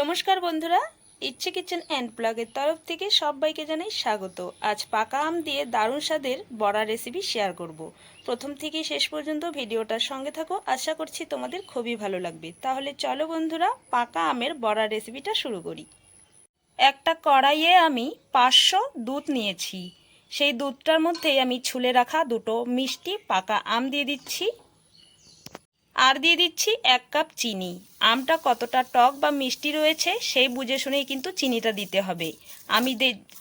নমস্কার বন্ধুরা, ইচ্ছে কিচেন অ্যান্ড ব্লগের তরফ থেকে সবাইকে জানাই স্বাগত। আজ পাকা আম দিয়ে দারুণ স্বাদের বড়া রেসিপি শেয়ার করব। প্রথম থেকে শেষ পর্যন্ত ভিডিওটার সঙ্গে থাকো, আশা করছি তোমাদের খুবই ভালো লাগবে। তাহলে চলো বন্ধুরা, পাকা আমের বড়া রেসিপিটা শুরু করি। একটা কড়াইয়ে আমি পাঁচশো দুধ নিয়েছি। সেই দুধটার মধ্যেই আমি ছুলে রাখা দুটো মিষ্টি পাকা আম দিয়ে দিচ্ছি। আর দিয়ে দিচ্ছি এক কাপ চিনি। আমটা কতটা টক বা মিষ্টি রয়েছে, সেই বুঝে শুনেই কিন্তু চিনিটা দিতে হবে। আমি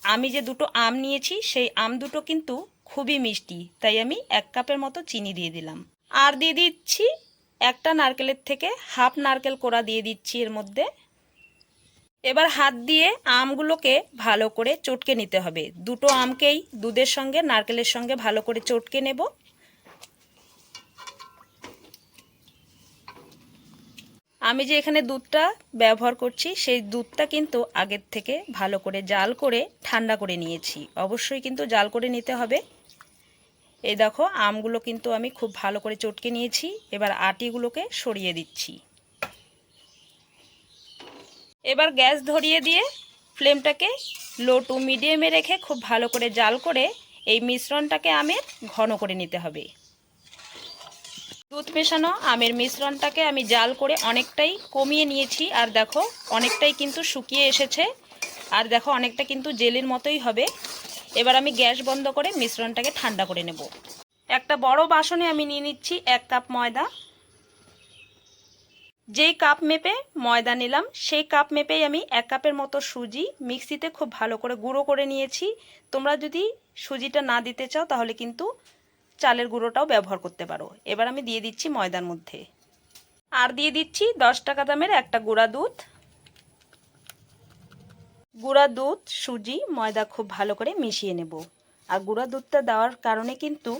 আমি যে দুটো আম নিয়েছি, সেই আম দুটো কিন্তু খুবই মিষ্টি, তাই আমি এক কাপের মতো চিনি দিয়ে দিলাম। আর দিয়ে দিচ্ছি একটা নারকেলের থেকে হাফ নারকেল কোড়া দিয়ে দিচ্ছি এর মধ্যে। এবার হাত দিয়ে আমগুলোকে ভালো করে চটকে নিতে হবে। দুটো আমকেই দুধের সঙ্গে, নারকেলের সঙ্গে ভালো করে চটকে নেব। আমি যে এখানে দুধটা ব্যবহার করছি, সেই দুধটা কিন্তু আগের থেকে ভালো করে জাল করে ঠান্ডা করে নিয়েছি। অবশ্যই কিন্তু জাল করে নিতে হবে। এই দেখো, আমগুলো কিন্তু আমি খুব ভালো করে চটকে নিয়েছি। এবার আটিগুলোকে সরিয়ে দিচ্ছি। এবার গ্যাস ধরিয়ে দিয়ে ফ্লেমটাকে লো টু মিডিয়ামে রেখে খুব ভালো করে জাল করে এই মিশ্রণটাকে আমের ঘন করে নিতে হবে। দুধ মেশানো, আমের মিশ্রণটাকে আমি জাল করে অনেকটাই কমিয়ে নিয়েছি। আর দেখো, অনেকটাই কিন্তু শুকিয়ে এসেছে। আর দেখো, অনেকটা কিন্তু জেলের মতোই হবে। এবার আমি গ্যাস বন্ধ করে মিশ্রণটাকে ঠান্ডা করে নেব। একটা বড় বাসনে আমি নিয়ে নিচ্ছি এক কাপ ময়দা। যেই কাপ মেপে ময়দা নিলাম, সেই কাপ মেপেই আমি এক কাপের মতো সুজি মিক্সিতে খুব ভালো করে গুঁড়ো করে নিয়েছি। তোমরা যদি সুজিটা না দিতে চাও, তাহলে কিন্তু চালের গুঁড়োটাও ব্যবহার করতে পারো। এবার আমি দিয়ে দিচ্ছি ময়দার মধ্যে। আর দিয়ে দিচ্ছি দশ টাকা দামের একটা গুঁড়া দুধ। গুঁড়া দুধ, সুজি, ময়দা খুব ভালো করে মিশিয়ে নেব। আর গুঁড়া দুধটা দেওয়ার কারণে কিন্তু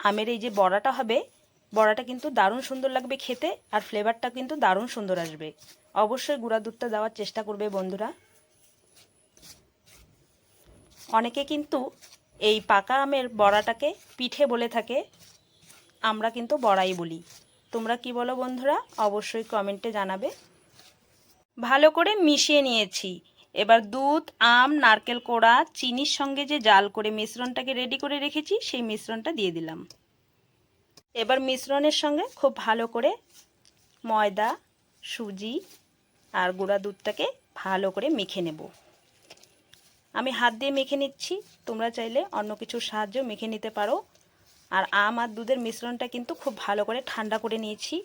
আমের এই যে বড়াটা হবে, বড়াটা কিন্তু দারুণ সুন্দর লাগবে খেতে আর ফ্লেভারটা কিন্তু দারুণ সুন্দর আসবে। অবশ্যই গুঁড়া দুধটা দেওয়ার চেষ্টা করবে বন্ধুরা। অনেকে কিন্তু এই পাকা আমের বড়াটাকে পিঠে বলে থাকে। আমরা কিন্তু বড়াই বলি। তোমরা কি বলো বন্ধুরা? অবশ্যই কমেন্টে জানাবে। ভালো করে মিশিয়ে নিয়েছি। এবার দুধ, আম, নারকেল কোড়া, চিনির সঙ্গে যে জাল করে মিশ্রণটাকে রেডি করে রেখেছি, সেই মিশ্রণটা দিয়ে দিলাম। এবার মিশ্রণের সঙ্গে খুব ভালো করে ময়দা, সুজি আর গুঁড়া দুধটাকে ভালো করে মেখে নেব। আমি হাত দিয়ে মেখে নিচ্ছি। তোমরা চাইলে অন্য কিছুর সাহায্য মেখে নিতে পারো। আর আম আর দুধের মিশ্রণটা কিন্তু খুব ভালো করে ঠান্ডা করে নিয়েছি।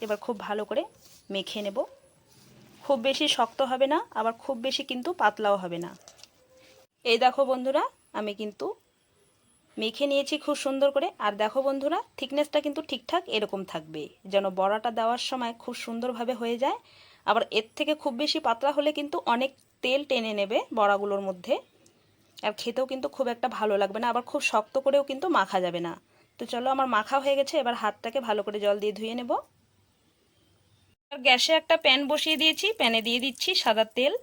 এবার খুব ভালো করে মেখে নেব। খুব বেশি শক্ত হবে না, আবার খুব বেশি কিন্তু পাতলাও হবে না। এই দেখো বন্ধুরা, আমি কিন্তু মেখে নিয়েছি খুব সুন্দর করে। আর দেখো বন্ধুরা থিকনেসটা কিন্তু ঠিকঠাক এরকম থাকবে। যেন বড়াটা দেওয়ার সময় খুব সুন্দরভাবে হয়ে যায়। আবার এর থেকে খুব বেশি পাতলা হলে কিন্তু অনেক তেল টেনে নেবে বড়াগুলোর মধ্যে। আর খেতেও কিন্তু খুব একটা ভালো লাগবে না, আবার খুব শক্ত করেও কিন্তু মাখা যাবে না। তো চলো আমার মাখা হয়ে গেছে, এবার হাতটাকে ভালো করে জল দিয়ে ধুয়ে নেব। গ্যাসে একটা প্যান বসিয়ে দিয়েছি, প্যানে দিয়ে দিচ্ছি সাদা তেল।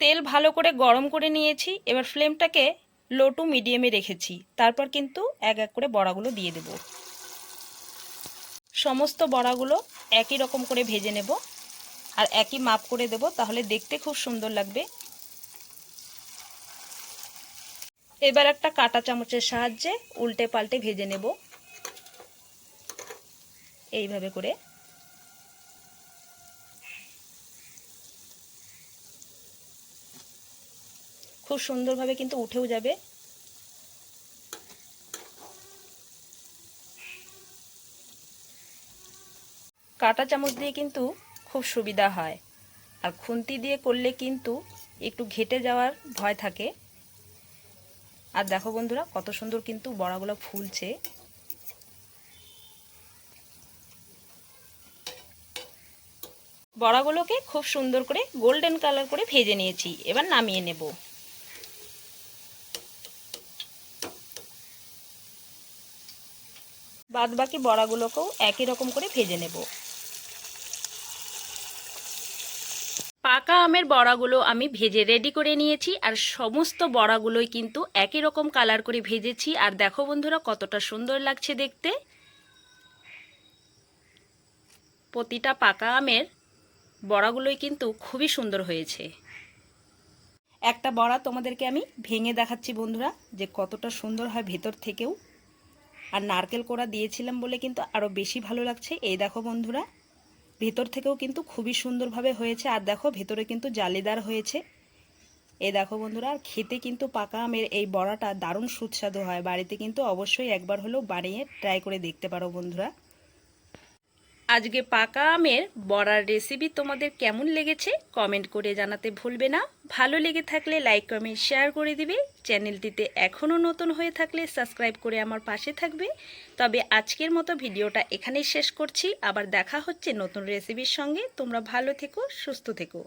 তেল ভালো করে গরম করে নিয়েছি, এবার ফ্লেমটাকে লো টু মিডিয়ামে রেখেছি। তারপর কিন্তু এক এক করে বড়াগুলো দিয়ে দেব। সমস্ত বড়াগুলো একই রকম করে ভেজে নেব আর একই মাপ করে দেব, তাহলে দেখতে খুব সুন্দর লাগবে। এবার একটা কাটা চামচের সাহায্যে উল্টে পাল্টে ভেজে নেব। এইভাবে করে। খুব সুন্দরভাবে কিন্তু উঠেও যাবে। কাটা চামচ দিয়ে কিন্তু খুব সুবিধা হয়। আর খুন্তি দিয়ে করলে কিন্তু একটু ঘেটে যাওয়ার ভয় থাকে। আর দেখো বন্ধুরা, কত সুন্দর কিন্তু বড়াগুলো ফুলছে। বড়াগুলোকে খুব সুন্দর করে গোল্ডেন কালার করে ভেজে নিয়েছি। এবার নামিয়ে নেব। বাদ বাকি বড়াগুলোকেও একই রকম করে ভেজে নেব। পাকা আমের বড়াগুলো আমি ভেজে রেডি করে নিয়েছি আর সমস্ত বড়াগুলোই কিন্তু একই রকম কালার করে ভেজেছি। আর দেখো বন্ধুরা কতটা সুন্দর লাগছে দেখতে। প্রতিটা পাকা আমের বড়াগুলোই কিন্তু খুবই সুন্দর হয়েছে। একটা বড়া তোমাদেরকে আমি ভেঙে দেখাচ্ছি বন্ধুরা, যে কতটা সুন্দর হয় ভেতর থেকেও। আর নারকেল কোড়া দিয়েছিলাম বলে কিন্তু আরও বেশি ভালো লাগছে। এই দেখো বন্ধুরা ভেতর থেকেও কিন্তু খুবই সুন্দরভাবে হয়েছে। আর দেখো, ভেতরে কিন্তু জালিদার হয়েছে। এ দেখো বন্ধুরা, আর খেতে কিন্তু পাকা আমের এই বড়াটা দারুণ সুস্বাদু হয়। বাড়িতে কিন্তু অবশ্যই একবার হলেও বানিয়ে ট্রাই করে দেখতে পারো বন্ধুরা। আজকে পাকা আমের বড়ার রেসিপি তোমাদের কেমন লেগেছে কমেন্ট করে জানাতে ভুলবে না। ভালো লেগে থাকলে লাইক কমেন্ট শেয়ার করে দিবে। চ্যানেলটিতে এখনও নতুন হয়ে থাকলে সাবস্ক্রাইব করে আমার পাশে থাকবে। তবে আজকের মতো ভিডিওটা এখানেই শেষ করছি। আবার দেখা হচ্ছে নতুন রেসিপির সঙ্গে। তোমরা ভালো থেকো, সুস্থ থেকো।